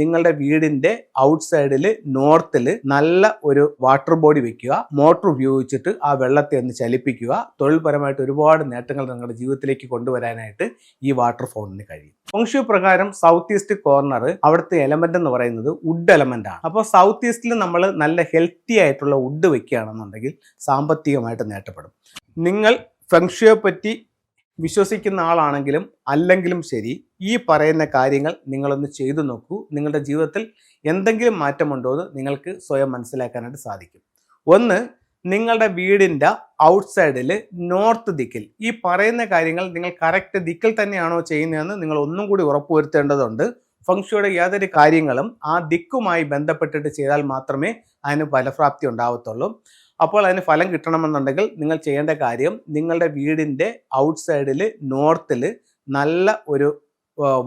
നിങ്ങളുടെ വീടിന്റെ ഔട്ട്സൈഡിൽ നോർത്തിൽ നല്ല ഒരു വാട്ടർ ബോഡി വെക്കുക. മോട്ടർ ഉപയോഗിച്ചിട്ട് ആ വെള്ളത്തെ ഒന്ന് ചലിപ്പിക്കുക. തൊഴിൽപരമായിട്ട് ഒരുപാട് നേട്ടങ്ങൾ നിങ്ങളുടെ ജീവിതത്തിലേക്ക് കൊണ്ടുവരാനായിട്ട് ഈ വാട്ടർ ഫോണിന് കഴിയും. ഫംഗ്ഷു പ്രകാരം സൗത്ത് ഈസ്റ്റ് കോർണർ അവിടുത്തെ എലമെന്റ് എന്ന് പറയുന്നത് വുഡ് എലമെന്റ് ആണ്. അപ്പോൾ സൗത്ത് ഈസ്റ്റിൽ നമ്മൾ നല്ല ഹെൽത്തി ആയിട്ടുള്ള വുഡ് വെക്കുകയാണെന്നുണ്ടെങ്കിൽ സാമ്പത്തികമായിട്ട് നേട്ടപ്പെടും. നിങ്ങൾ ഫെങ്ഷുയെ പറ്റി വിശ്വസിക്കുന്ന ആളാണെങ്കിലും അല്ലെങ്കിലും ശരി ഈ പറയുന്ന കാര്യങ്ങൾ നിങ്ങളൊന്ന് ചെയ്തു നോക്കൂ. നിങ്ങളുടെ ജീവിതത്തിൽ എന്തെങ്കിലും മാറ്റമുണ്ടോ എന്ന് നിങ്ങൾക്ക് സ്വയം മനസ്സിലാക്കാനായിട്ട് സാധിക്കും. ഒന്ന് നിങ്ങളുടെ വീടിന്റെ ഔട്ട്സൈഡിൽ നോർത്ത് ദിക്കിൽ ഈ പറയുന്ന കാര്യങ്ങൾ നിങ്ങൾ കറക്റ്റ് ദിക്കിൽ തന്നെയാണോ ചെയ്യുന്നതെന്ന് നിങ്ങൾ ഒന്നും കൂടി ഉറപ്പുവരുത്തേണ്ടതുണ്ട്. ഫംഗ്ഷയുടെ യാതൊരു കാര്യങ്ങളും ആ ദിക്കുമായി ബന്ധപ്പെട്ടിട്ട് ചെയ്താൽ മാത്രമേ അതിന് ഫലപ്രാപ്തി ഉണ്ടാവത്തുള്ളൂ. അപ്പോൾ അതിന് ഫലം കിട്ടണമെന്നുണ്ടെങ്കിൽ നിങ്ങൾ ചെയ്യേണ്ട കാര്യം നിങ്ങളുടെ വീടിന്റെ ഔട്ട് സൈഡിൽ നോർത്തിൽ നല്ല ഒരു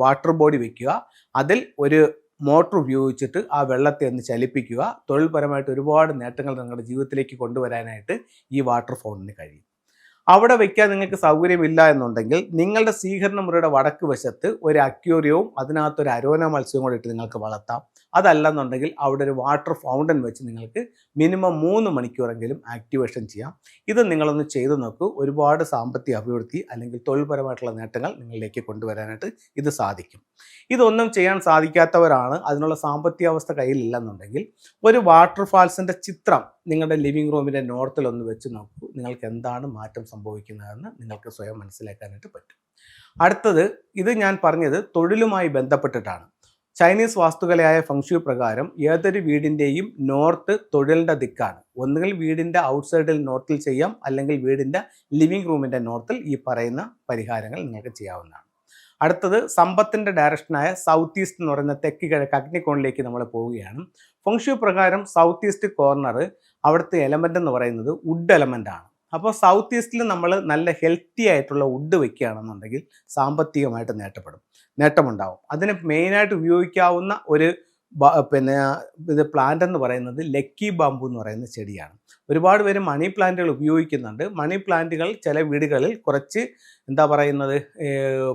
വാട്ടർ ബോഡി വെക്കുക. അതിൽ ഒരു മോട്ടോർ ഉപയോഗിച്ചിട്ട് ആ വെള്ളത്തെ ഒന്ന് ചലിപ്പിക്കുക. തൊഴിൽപരമായിട്ട് ഒരുപാട് നേട്ടങ്ങൾ നിങ്ങളുടെ ജീവിതത്തിലേക്ക് കൊണ്ടുവരാനായിട്ട് ഈ വാട്ടർ ഫോണിന് കഴിയും. അവിടെ വയ്ക്കാൻ നിങ്ങൾക്ക് സൗകര്യമില്ല എന്നുണ്ടെങ്കിൽ നിങ്ങളുടെ സ്വീകരണ മുറിയുടെ വടക്ക് വശത്ത് ഒരു അക്യൂറിയവും അതിനകത്തൊരു അരോന മത്സ്യവും കൂടെ ഇട്ട് നിങ്ങൾക്ക് വളർത്താം. അതല്ലെന്നുണ്ടെങ്കിൽ അവിടെ ഒരു വാട്ടർ ഫൗണ്ടൻ വെച്ച് നിങ്ങൾക്ക് മിനിമം മൂന്ന് മണിക്കൂറെങ്കിലും ആക്ടിവേഷൻ ചെയ്യാം. ഇത് നിങ്ങളൊന്ന് ചെയ്തു നോക്കൂ. ഒരുപാട് സാമ്പത്തിക അഭിവൃദ്ധി അല്ലെങ്കിൽ തൊഴിൽപരമായിട്ടുള്ള നേട്ടങ്ങൾ നിങ്ങളിലേക്ക് കൊണ്ടുവരാനായിട്ട് ഇത് സാധിക്കും. ഇതൊന്നും ചെയ്യാൻ സാധിക്കാത്തവരാണ്. അതിനുള്ള സാമ്പത്തിക അവസ്ഥ കയ്യിലില്ലെന്നുണ്ടെങ്കിൽ ഒരു വാട്ടർ ഫാൾസിന്റെ ചിത്രം നിങ്ങളുടെ ലിവിംഗ് റൂമിന്റെ നോർത്തിൽ ഒന്ന് വെച്ച് നോക്കൂ. നിങ്ങൾക്ക് എന്താണ് മാറ്റം സംഭവിക്കുന്നതെന്ന് നിങ്ങൾക്ക് സ്വയം മനസ്സിലാക്കാനായിട്ട് പറ്റും. അടുത്തത് ഇത് ഞാൻ പറഞ്ഞത് തൊഴിലുമായി ബന്ധപ്പെട്ടിട്ടാണ്. ചൈനീസ് വാസ്തുകലയായ ഫംഗ്ഷു പ്രകാരം ഏതൊരു വീടിന്റെയും നോർത്ത് തൊഴിലിന്റെ ദിക്കാണ്. ഒന്നുകിൽ വീടിന്റെ ഔട്ട്സൈഡിൽ നോർത്തിൽ ചെയ്യാം അല്ലെങ്കിൽ വീടിന്റെ ലിവിംഗ് റൂമിന്റെ നോർത്തിൽ ഈ പറയുന്ന പരിഹാരങ്ങൾ നിങ്ങൾക്ക് ചെയ്യാവുന്നതാണ്. അടുത്തത് സമ്പത്തിന്റെ ഡയറക്ഷനായ സൗത്ത് ഈസ്റ്റ് എന്ന് പറയുന്ന തെക്ക് കിഴക്ക് അഗ്നികോണിലേക്ക് നമ്മൾ പോവുകയാണ്. ഫംഗ്ഷു പ്രകാരം സൗത്ത് ഈസ്റ്റ് കോർണർ അവിടുത്തെ എലമെന്റ് എന്ന് പറയുന്നത് വുഡ് എലമെന്റ് ആണ്. അപ്പോൾ സൗത്ത് ഈസ്റ്റിൽ നമ്മൾ നല്ല ഹെൽത്തി ആയിട്ടുള്ള വുഡ് വെക്കുകയാണെന്നുണ്ടെങ്കിൽ സാമ്പത്തികമായിട്ട് നേട്ടപ്പെടും. നേട്ടമുണ്ടാവും. അതിന് മെയിനായിട്ട് ഉപയോഗിക്കാവുന്ന ഒരു പിന്നെ ഇത് പ്ലാന്റ് എന്ന് പറയുന്നത് ലക്കി ബാമ്പു എന്ന് പറയുന്ന ചെടിയാണ്. ഒരുപാട് പേര് മണി പ്ലാന്റുകൾ ഉപയോഗിക്കുന്നുണ്ട്. മണി പ്ലാന്റുകൾ ചില വീടുകളിൽ കുറച്ച് എന്താ പറയുന്നത്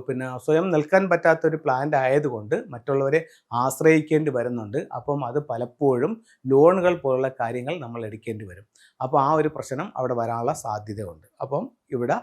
പിന്നെ സ്വയം നിൽക്കാൻ പറ്റാത്ത ഒരു പ്ലാന്റ് ആയതുകൊണ്ട് മറ്റുള്ളവരെ ആശ്രയിക്കേണ്ടി വരുന്നുണ്ട്. അപ്പം അത് പലപ്പോഴും ലോണുകൾ പോലുള്ള കാര്യങ്ങൾ നമ്മൾ എടുക്കേണ്ടി വരും. അപ്പോൾ ആ ഒരു പ്രശ്നം അവിടെ വരാനുള്ള സാധ്യതയുണ്ട്. അപ്പം ഇവിടെ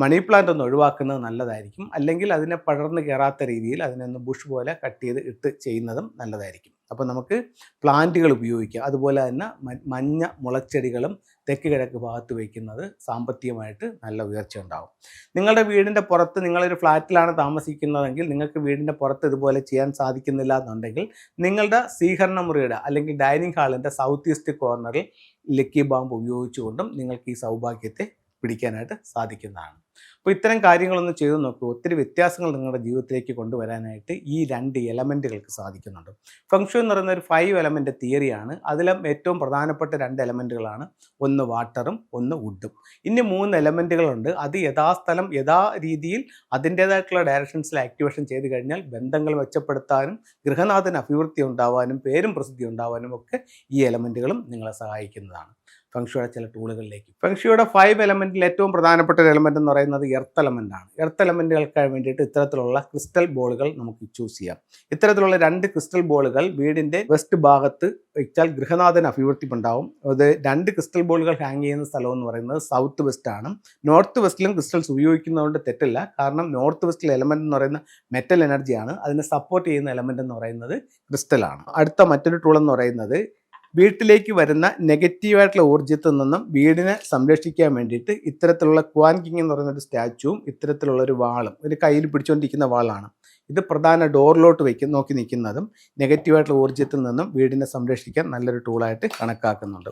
മണി പ്ലാന്റ് ഒന്ന് ഒഴിവാക്കുന്നത് നല്ലതായിരിക്കും. അല്ലെങ്കിൽ അതിനെ പടർന്നു കയറാത്ത രീതിയിൽ അതിനൊന്ന് ബുഷ് പോലെ കട്ട് ചെയ്ത് ഇട്ട് ചെയ്യുന്നതും നല്ലതായിരിക്കും. അപ്പോൾ നമുക്ക് പ്ലാന്റുകൾ ഉപയോഗിക്കാം. അതുപോലെ തന്നെ മഞ്ഞ മുളച്ചെടികളും തെക്ക് കിഴക്ക് ഭാഗത്ത് വയ്ക്കുന്നത് സാമ്പത്തികമായിട്ട് നല്ല ഉയർച്ച ഉണ്ടാകും നിങ്ങളുടെ വീടിന്റെ പുറത്ത് നിങ്ങളൊരു ഫ്ലാറ്റിലാണ് താമസിക്കുന്നതെങ്കിൽ നിങ്ങൾക്ക് വീടിന്റെ പുറത്ത് ഇതുപോലെ ചെയ്യാൻ സാധിക്കുന്നില്ല എന്നുണ്ടെങ്കിൽ നിങ്ങളുടെ സ്വീകരണ മുറിയുടെ അല്ലെങ്കിൽ ഡൈനിങ് ഹാളിന്റെ സൗത്ത് ഈസ്റ്റ് കോർണറിൽ ലക്കി ബാമ്പ് ഉപയോഗിച്ചുകൊണ്ടും നിങ്ങൾക്ക് ഈ സൗഭാഗ്യത്തെ പിടിക്കാനായിട്ട് സാധിക്കുന്നതാണ്. അപ്പോൾ ഇത്തരം കാര്യങ്ങളൊന്നും ചെയ്തു നോക്കൂ. ഒത്തിരി വ്യത്യാസങ്ങൾ നിങ്ങളുടെ ജീവിതത്തിലേക്ക് കൊണ്ടുവരാനായിട്ട് ഈ രണ്ട് എലമെന്റുകൾക്ക് സാധിക്കുന്നുണ്ട്. ഫംഗ്ഷൻ എന്ന് പറയുന്ന ഒരു ഫൈവ് എലമെന്റ് തിയറിയാണ് അതിലും ഏറ്റവും പ്രധാനപ്പെട്ട രണ്ട് എലമെന്റുകളാണ് ഒന്ന് വാട്ടറും ഒന്ന് വുഡും ഇനി മൂന്ന് എലമെന്റുകളുണ്ട് അത് യഥാസ്ഥലം യഥാ രീതിയിൽ അതിന്റേതായിട്ടുള്ള ഡയറക്ഷൻസിൽ ആക്ടിവേഷൻ ചെയ്ത് കഴിഞ്ഞാൽ ബന്ധങ്ങൾ മെച്ചപ്പെടുത്താനും ഗൃഹനാഥന് അഭിവൃദ്ധി ഉണ്ടാവാനും പേരും പ്രസിദ്ധി ഉണ്ടാവാനും ഒക്കെ ഈ എലമെന്റുകളും നിങ്ങളെ സഹായിക്കുന്നതാണ്. ഫംഗ്ഷിയുടെ ചില ടൂളുകളിലേക്ക് ഫംഗ്ഷിയുടെ ഫൈവ് എലമെന്റിൽ ഏറ്റവും പ്രധാനപ്പെട്ട ഒരു എലമെന്റ് എന്ന് പറയുന്നത് എർത്ത് എലമെന്റ് ആണ്. എർത്ത് എലമെന്റുകൾക്ക് വേണ്ടിയിട്ട് ഇത്തരത്തിലുള്ള ക്രിസ്റ്റൽ ബോളുകൾ നമുക്ക് ചൂസ് ചെയ്യാം. ഇത്തരത്തിലുള്ള രണ്ട് ക്രിസ്റ്റൽ ബോളുകൾ വീടിന്റെ വെസ്റ്റ് ഭാഗത്ത് വെച്ചാൽ ഗൃഹനാഥന് അഭിവൃദ്ധി ഉണ്ടാവും. അത് രണ്ട് ക്രിസ്റ്റൽ ബോളുകൾ ഹാങ് ചെയ്യുന്ന സ്ഥലം എന്ന് പറയുന്നത് സൗത്ത് വെസ്റ്റ് ആണ്. നോർത്ത് വെസ്റ്റിലും ക്രിസ്റ്റൽസ് ഉപയോഗിക്കുന്നതുകൊണ്ട് തെറ്റില്ല. കാരണം നോർത്ത് വെസ്റ്റിലെ എലമെന്റ് എന്ന് പറയുന്ന മെറ്റൽ എനർജിയാണ് അതിനെ സപ്പോർട്ട് ചെയ്യുന്ന എലമെന്റ് എന്ന് പറയുന്നത് ക്രിസ്റ്റലാണ് അടുത്ത മറ്റൊരു ടൂൾ എന്ന് പറയുന്നത് വീട്ടിലേക്ക് വരുന്ന നെഗറ്റീവായിട്ടുള്ള ഊർജത്തിൽ നിന്നും വീടിനെ സംരക്ഷിക്കാൻ വേണ്ടിയിട്ട് ഇത്തരത്തിലുള്ള ക്വാൻകിങ് എന്ന് പറയുന്ന ഒരു സ്റ്റാച്ചുവും ഇത്തരത്തിലുള്ള ഒരു വാളും ഒരു കയ്യിൽ പിടിച്ചുകൊണ്ടിരിക്കുന്ന വാളാണ്. ഇത് പ്രധാന ഡോറിലോട്ട് വയ്ക്കും നോക്കി നിൽക്കുന്നതും നെഗറ്റീവായിട്ടുള്ള ഊർജത്തിൽ നിന്നും വീടിനെ സംരക്ഷിക്കാൻ നല്ലൊരു ടൂളായിട്ട് കണക്കാക്കുന്നുണ്ട്.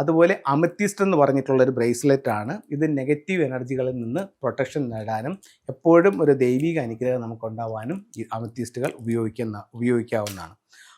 അതുപോലെ അമിത്തിസ്റ്റ് എന്ന് പറഞ്ഞിട്ടുള്ളൊരു ബ്രേസ്ലെറ്റ് ആണ്. ഇത് നെഗറ്റീവ് എനർജികളിൽ നിന്ന് പ്രൊട്ടക്ഷൻ നേടാനും എപ്പോഴും ഒരു ദൈവിക അനുഗ്രഹം നമുക്കുണ്ടാവാനും ഈ അമിത്തിസ്റ്റുകൾ ഉപയോഗിക്കുന്ന ഉപയോഗിക്കാവുന്നതാണ്.